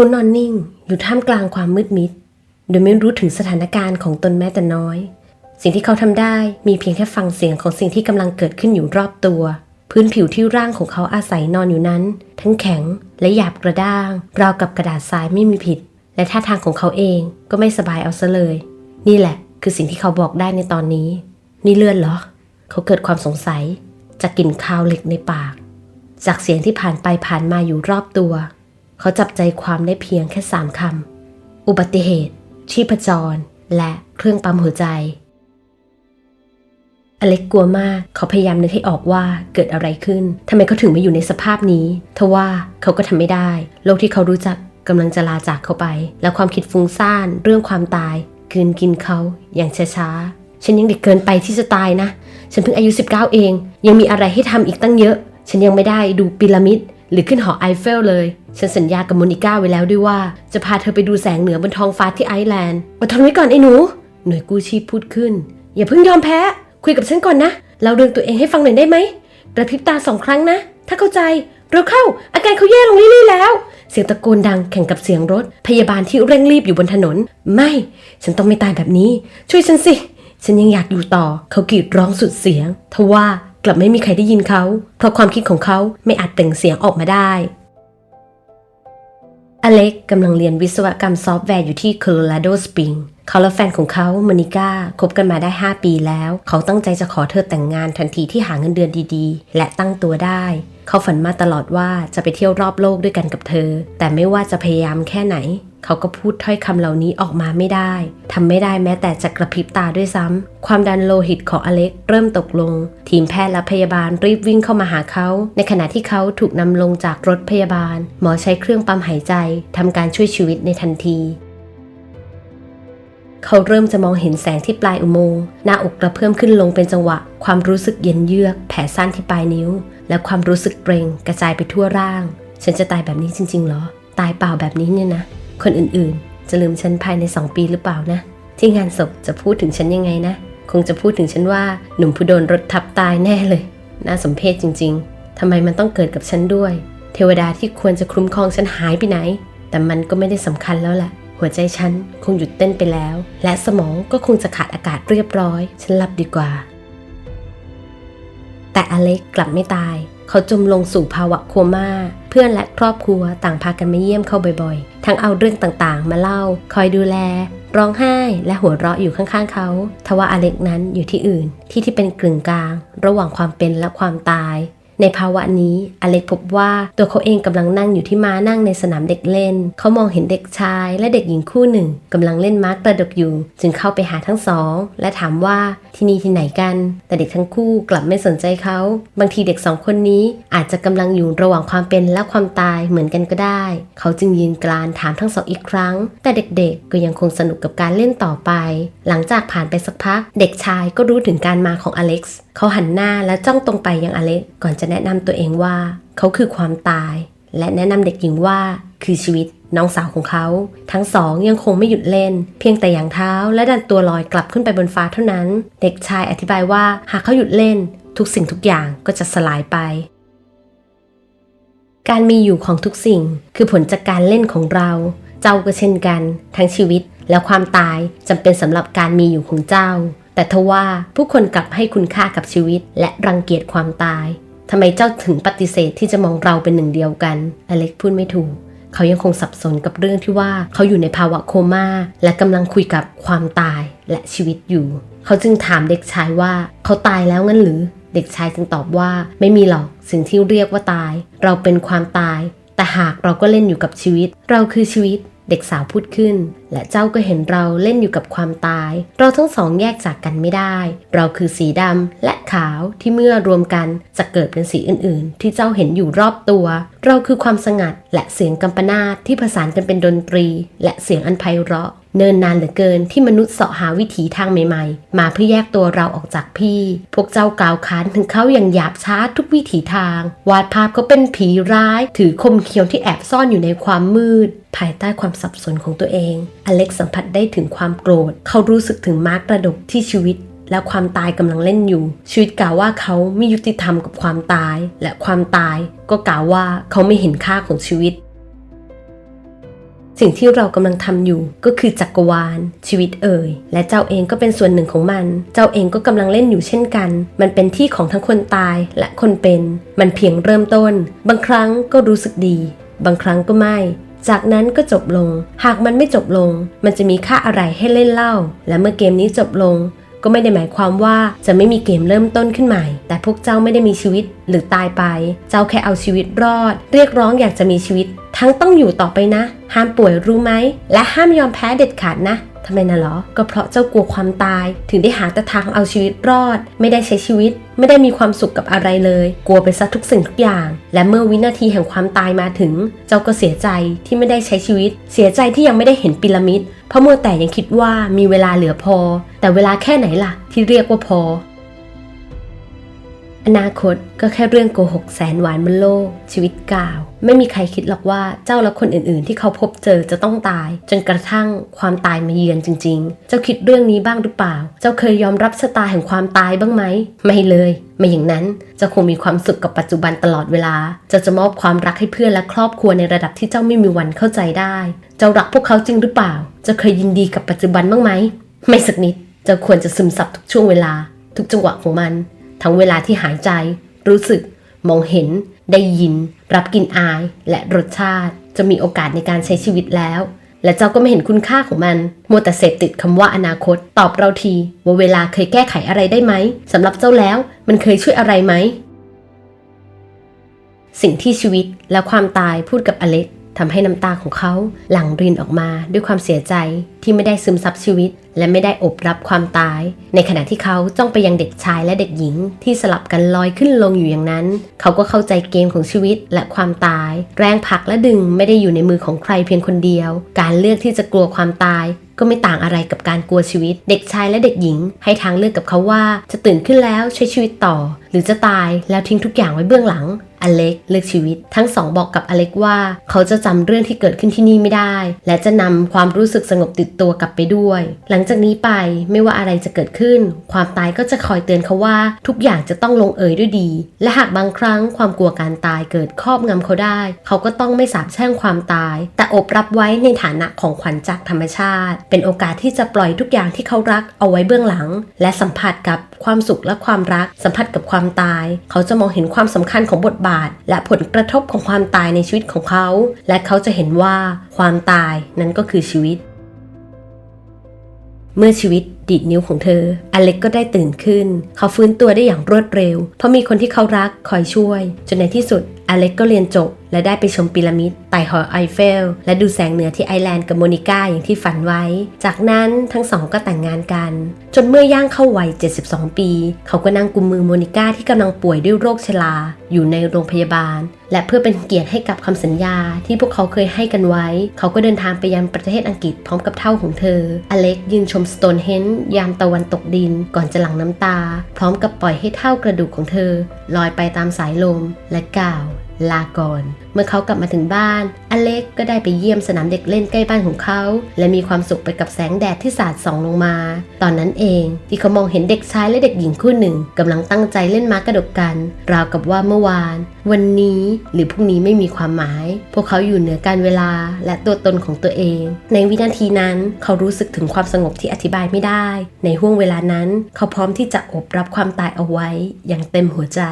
เขานอนนิ่งอยู่ท่ามกลางความมืดมิด โดยไม่รู้ถึงสถานการณ์ของตนแม้แต่น้อย สิ่งที่เขาทำได้มีเพียงแค่ฟังเสียงของสิ่งที่กำลังเกิดขึ้นอยู่รอบตัว พื้นผิวที่ร่างของเขาอาศัยนอนอยู่นั้น ทั้งแข็งและหยาบกระด้าง ราวกับกระดาษทรายไม่มีผิด และท่าทางของเขาเองก็ไม่สบายเอาซะเลย นี่แหละ คือสิ่งที่เขาบอกได้ในตอนนี้ นี่เลือดเหรอ เขาเกิดความสงสัย จากกลิ่นคาวเหล็กในปาก จากเสียงที่ผ่านไปผ่านมาอยู่รอบตัว เขาจับใจความได้เพียงแค่สามคำ อุบัติเหตุ ชีพจร และเครื่องปั๊มหัวใจ อเล็กกลัวมาก เขาพยายามนึกให้ออกว่าเกิดอะไรขึ้น ทำไมเขาถึงมาอยู่ในสภาพนี้ ทว่าเขาก็ทำไม่ได้ โลกที่เขารู้จักกำลังจะลาจากเขาไป และความคิดฟุ้งซ่าน เรื่องความตายกืนกินเขาอย่างช้าๆ ฉันยังเด็กเกินไปที่จะตายนะ ฉันเพิ่งอายุ 19 เอง ยังมีอะไรให้ทำอีกตั้งเยอะ ฉันยังไม่ได้ดูพีระมิด หรือขึ้นหอไอเฟลเลย ฉันสัญญากับโมนิก้าไว้แล้วด้วยว่า จะพาเธอไปดูแสงเหนือบนท้องฟ้าที่ไอซ์แลนด์อดทนไว้ก่อนไอ้หนู หน่วยกู้ชีพพูดขึ้น อย่าเพิ่งยอมแพ้ คุยกับฉันก่อนนะ เราเรื่องตัวเองให้ฟังหน่อยได้ไหม กระพริบตาสองครั้งนะ ถ้าเข้าใจเร็วเข้า อาการเขาแย่ลงเรื่อยๆแล้ว เสียงตะโกนดังแข่งกับเสียงรถ พยาบาลที่เร่งรีบอยู่บนถนน ไม่ ฉันต้องไม่ตายแบบนี้ ช่วยฉันสิ ฉันยังอยากอยู่ต่อ เขากรีดร้องสุดเสียง ทว่า กลับไม่มีใครได้ยินเขา เพราะความคิดของเขาไม่อาจเปล่งเสียงออกมาได้ อเล็กกำลังเรียนวิศวกรรมซอฟต์แวร์อยู่ที่โคโลราโดสปริงเขาและแฟนของเขาโมนิก้าคบกันมาได้ 5 ปีแล้ว เขาตั้งใจจะขอเธอแต่งงานทันทีที่หาเงินเดือนดีๆ และตั้งตัวได้ เขาฝันมาตลอดว่าจะไปเที่ยวรอบโลกด้วยกันกับเธอ แต่ไม่ว่าจะพยายามแค่ไหน เขาก็พูดถ้อยคำเหล่านี้ออกมาไม่ได้ทำไม่ได้แม้แต่จะกระพริบตาด้วยซ้ำความดันโลหิตของอเล็กเริ่มตกลง ทีมแพทย์และพยาบาลรีบวิ่งเข้ามาหาเขา ในขณะที่เขาถูกนำลงจากรถพยาบาล หมอใช้เครื่องปั๊มหายใจทำการช่วยชีวิตในทันทีเขาเริ่มจะมองเห็นแสงที่ปลายอุโมงค์หน้าอกกระเพื่อมขึ้นลงเป็นจังหวะ ความรู้สึกเย็นเยือก แผลสั้นที่ปลายนิ้ว และความรู้สึกเกรงกระจายไปทั่วร่าง ฉันจะตายแบบนี้จริงๆเหรอ ตายเปล่าแบบนี้เนี่ยนะ คนอื่นๆ จะลืมฉันภายใน 2 ปีหรือเปล่านะ ที่งานศพจะพูดถึงฉันยังไงนะ คงจะพูดถึงฉันว่าหนุ่มผู้โดนรถทับตายแน่เลย น่าสมเพชจริง ๆทำไมมันต้องเกิดกับฉันด้วย เทวดาที่ควรจะคุ้มครองฉันหายไปไหน แต่มันก็ไม่ได้สำคัญแล้วแหละหัวใจฉันคงหยุดเต้นไปแล้ว และสมองก็คงจะขาดอากาศเรียบร้อย ฉันหลับดีกว่า แต่อเล็กกลับไม่ตาย เขาจมลงสู่ภาวะโคม่า เพื่อนและครอบครัวต่างพากันมาเยี่ยมเขาบ่อยๆ ทั้งเอาเรื่องต่างๆ มาเล่า คอยดูแล ร้องไห้และหัวเราะอยู่ข้างๆเขา ทว่าอเล็กนั้นอยู่ที่อื่น ที่ที่เป็นกึ่งกลาง ระหว่างความเป็นและความตาย ในภาวะนี้อเล็กพบว่าตัวเขาเองกำลังนั่งอยู่ที่ม้านั่งในสนามเด็กเล่น เขามองเห็นเด็กชายและเด็กหญิงคู่หนึ่งกำลังเล่นม้ากระดกอยู่ จึงเข้าไปหาทั้งสอง และถามว่าที่นี่ที่ไหนกัน แต่เด็กทั้งคู่กลับไม่สนใจเขา บางทีเด็กสองคนนี้อาจจะกำลังอยู่ระหว่างความเป็นและความตายเหมือนกันก็ได้ เขาจึงยืนกรานถามทั้งสองอีกครั้ง แต่เด็กๆ ก็ยังคงสนุกกับการเล่นต่อไป หลังจากผ่านไปสักพัก เด็กชายก็รู้ถึงการมาของอเล็กซ์เขาหันหน้าและจ้องตรงไปยังอเล็กก่อนจะแนะนำตัวเองว่า เขาคือความตาย และแนะนำเด็กหญิงว่าคือชีวิตน้องสาวของเขา ทั้งสองยังคงไม่หยุดเล่น เพียงแต่อย่างเท้าและดันตัวลอยกลับขึ้นไปบนฟ้าเท่านั้น เด็กชายอธิบายว่าหากเขาหยุดเล่น ทุกสิ่งทุกอย่างก็จะสลายไป การมีอยู่ของทุกสิ่งคือผลจากการเล่นของเรา เจ้าก็เช่นกัน ทั้งชีวิตและความตายจำเป็นสำหรับการมีอยู่ของเจ้า แต่ทว่าผู้คนกลับให้คุณค่ากับชีวิต และรังเกียจความตายทำไมเจ้าถึงปฏิเสธที่จะมองเราเป็นหนึ่งเดียวกัน อเล็กพูดไม่ถูก เขายังคงสับสนกับเรื่องที่ว่าเขาอยู่ในภาวะโคม่าและกำลังคุยกับความตายและชีวิตอยู่ เขาจึงถามเด็กชายว่าเขาตายแล้วงั้นหรือ เด็กชายจึงตอบว่าไม่มีหรอกสิ่งที่เรียกว่าตาย เราเป็นความตาย แต่หากเราก็เล่นอยู่กับชีวิต เราคือชีวิต เด็กสาวพูดขึ้น และเจ้าก็เห็นเราเล่นอยู่กับความตาย เราทั้งสองแยกจากกันไม่ได้ เราคือสีดำและขาวที่เมื่อรวมกันจะเกิดเป็นสีอื่น ๆ ที่เจ้าเห็นอยู่รอบตัว เราคือความสงัดและเสียงกัมปนาตที่ผสานกันเป็นดนตรี และเสียงอันไพเราะเนินนานเหลือเกินที่มนุษย์เสาะหาวิถีทางใหม่ๆ มาเพื่อแยกตัวเราออกจากพี่ พวกเจ้ากล่าวค้านถึงเขาอย่างหยาบช้าทุกวิถีทาง วาดภาพเขาเป็นผีร้าย ถือคมเขียวที่แอบซ่อนอยู่ในความมืด ภายใต้ความสับสนของตัวเองอเล็กสัมผัสได้ถึงความโกรธ เขารู้สึกถึงมาร์กกระดกที่ชีวิต และความตายกำลังเล่นอยู่ ชีวิตกล่าวว่าเขาไม่ยุติธรรมกับความตาย และความตายก็กล่าวว่าเขาไม่เห็นค่าของชีวิต สิ่งที่เรากำลังทำอยู่ก็คือจักรวาล ชีวิตเอ่ย และเจ้าเองก็เป็นส่วนหนึ่งของมัน เจ้าเองก็กำลังเล่นอยู่เช่นกัน มันเป็นที่ของทั้งคนตายและคนเป็น มันเพียงเริ่มต้น บางครั้งก็รู้สึกดี บางครั้งก็ไม่ จากนั้นก็จบลง หากมันไม่จบลง มันจะมีค่าอะไรให้เล่นเล่า และเมื่อเกมนี้จบลง ก็ไม่ได้หมายความว่าจะไม่มีเกมเริ่มต้นขึ้นใหม่ แต่พวกเจ้าไม่ได้มีชีวิตหรือตายไป เจ้าแค่เอาชีวิตรอด เรียกร้องอยากจะมีชีวิต ทั้งต้องอยู่ต่อไปนะ ห้ามป่วยรู้ไหม และห้ามยอมแพ้เด็ดขาดนะำไมนะหรอ ก็เพราะเจ้ากลัวความตาย ถึงได้หาแต่ทางเอาชีวิตรอด ไม่ได้ใช้ชีวิต ไม่ได้มีความสุขกับอะไรเลย กลัวไปซะทุกสิ่งทุกอย่าง และเมื่อวินาทีแห่งความตายมาถึง เจ้าก็เสียใจที่ไม่ได้ใช้ชีวิต เสียใจที่ยังไม่ได้เห็นพีระมิด เพราะมัวแต่ยังคิดว่ามีเวลาเหลือพอ แต่เวลาแค่ไหนล่ะ ที่เรียกว่าพอ อนาคตก็แค่เรื่องโกหกแสนหวานบนโลก ชีวิตกล่าว ไม่มีใครคิดหรอกว่าเจ้าและคนอื่นๆ ที่เขาพบเจอจะต้องตาย จนกระทั่งความตายมาเยือนจริง ๆ เจ้าคิดเรื่องนี้บ้างหรือเปล่า เจ้าเคยยอมรับชะตาแห่งความตายบ้างไหมไม่เลยไม่อย่างนั้นเจ้าคงมีความสุขกับปัจจุบันตลอดเวลาเจ้าจะมอบความรักให้เพื่อนและครอบครัวในระดับที่เจ้าไม่มีวันเข้าใจได้ เจ้ารักพวกเขาจริงหรือเปล่า เจ้าเคยยินดีกับปัจจุบันบ้างไหมไม่สักนิด เจ้าควรจะซึมซับทุกช่วงเวลา ทุกจังหวะของมัน ทั้งเวลาที่หายใจ รู้สึก มองเห็น ได้ยิน รับกลิ่นอาย และรสชาติ จะมีโอกาสในการใช้ชีวิตแล้ว และเจ้าก็ไม่เห็นคุณค่าของมันมัวแต่เสพติดคำว่าอนาคต ตอบเราทีว่าเวลาเคยแก้ไขอะไรได้ไหมสำหรับเจ้าแล้ว มันเคยช่วยอะไรไหมสิ่งที่ชีวิตและความตายพูดกับอเล็ก ทำให้น้ำตาของเขาหลั่งรินออกมาด้วยความเสียใจที่ไม่ได้ซึมซับชีวิต และไม่ได้อบรับความตาย ในขณะที่เขาจ้องไปยังเด็กชายและเด็กหญิง ที่สลับกันลอยขึ้นลงอยู่อย่างนั้น เขาก็เข้าใจเกมของชีวิตและความตาย แรงผลักและดึงไม่ได้อยู่ในมือของใครเพียงคนเดียว การเลือกที่จะกลัวความตายก็ไม่ต่างอะไรกับการกลัวชีวิต เด็กชายและเด็กหญิง ให้ทางเลือกกับเขาว่าจะตื่นขึ้นแล้วใช้ชีวิตต่อหรือจะตายแล้วทิ้งทุกอย่างไว้เบื้องหลัง อเล็กเลือกชีวิต ทั้งสองบอกกับอเล็กว่า เขาจะจำเรื่องที่เกิดขึ้นที่นี่ไม่ได้ และจะนำความรู้สึกสงบติดตัวกลับไปด้วย หลังจากนี้ไปไม่ว่าอะไรจะเกิดขึ้น ความตายก็จะคอยเตือนเขาว่า ทุกอย่างจะต้องลงเอยด้วยดี และหากบางครั้งความกลัวการตายเกิดครอบงำเขาได้ เขาก็ต้องไม่สาบแช่งความตาย แต่อบรับไว้ในฐานะของขวัญจากธรรมชาติ เป็นโอกาสที่จะปล่อยทุกอย่างที่เขารักเอาไว้เบื้องหลัง และสัมผัสกับความสุขและความรัก สัมผัสกับความตาย เขาจะมองเห็นความสำคัญของบทบาท และผลกระทบของความตายในชีวิตของเขา และเขาจะเห็นว่าความตายนั้นก็คือชีวิต เมื่อชีวิตดีดนิ้วของเธอ อเล็กก็ได้ตื่นขึ้น เขาฟื้นตัวได้อย่างรวดเร็ว เพราะมีคนที่เขารักคอยช่วย จนในที่สุด อเล็กก็เรียนจบ และได้ไปชมพีระมิดไต่หอไอเฟล และดูแสงเหนือที่ไอแลนด์กับโมนิก้าอย่างที่ฝันไว้ จากนั้นทั้งสองก็แต่งงานกัน จนเมื่อย่างเข้าวัย 72 ปี เขาก็นั่งกุมมือโมนิก้าที่กำลังป่วยด้วยโรคชราอยู่ในโรงพยาบาล และเพื่อเป็นเกียรติให้กับคำสัญญาที่พวกเขาเคยให้กันไว้ เขาก็เดินทางไปยังประเทศอังกฤษพร้อมกับเท่าของเธอ อเล็กยืนชมสโตนเฮนยามตะวันตกดิน ก่อนจะหลั่งน้ำตา พร้อมกับปล่อยให้เท่ากระดูกของเธอลอยไปตามสายลมและกล่าว ลาก่อน เมื่อเขากลับมาถึงบ้าน อเล็กก็ได้ไปเยี่ยมสนามเด็กเล่นใกล้บ้านของเขา และมีความสุขไปกับแสงแดดที่สาดส่องลงมา ตอนนั้นเองที่เขามองเห็นเด็กชายและเด็กหญิงคู่หนึ่งกำลังตั้งใจเล่นม้ากระดกกัน ราวกับว่าเมื่อวาน วันนี้หรือพรุ่งนี้ไม่มีความหมาย พวกเขาอยู่เหนือการเวลาและตัวตนของตัวเอง ในวินาทีนั้นเขารู้สึกถึงความสงบที่อธิบายไม่ได้ ในห่วงเวลานั้น เขาพร้อมที่จะอบรับความตายเอาไว้อย่างเต็มหัวใจ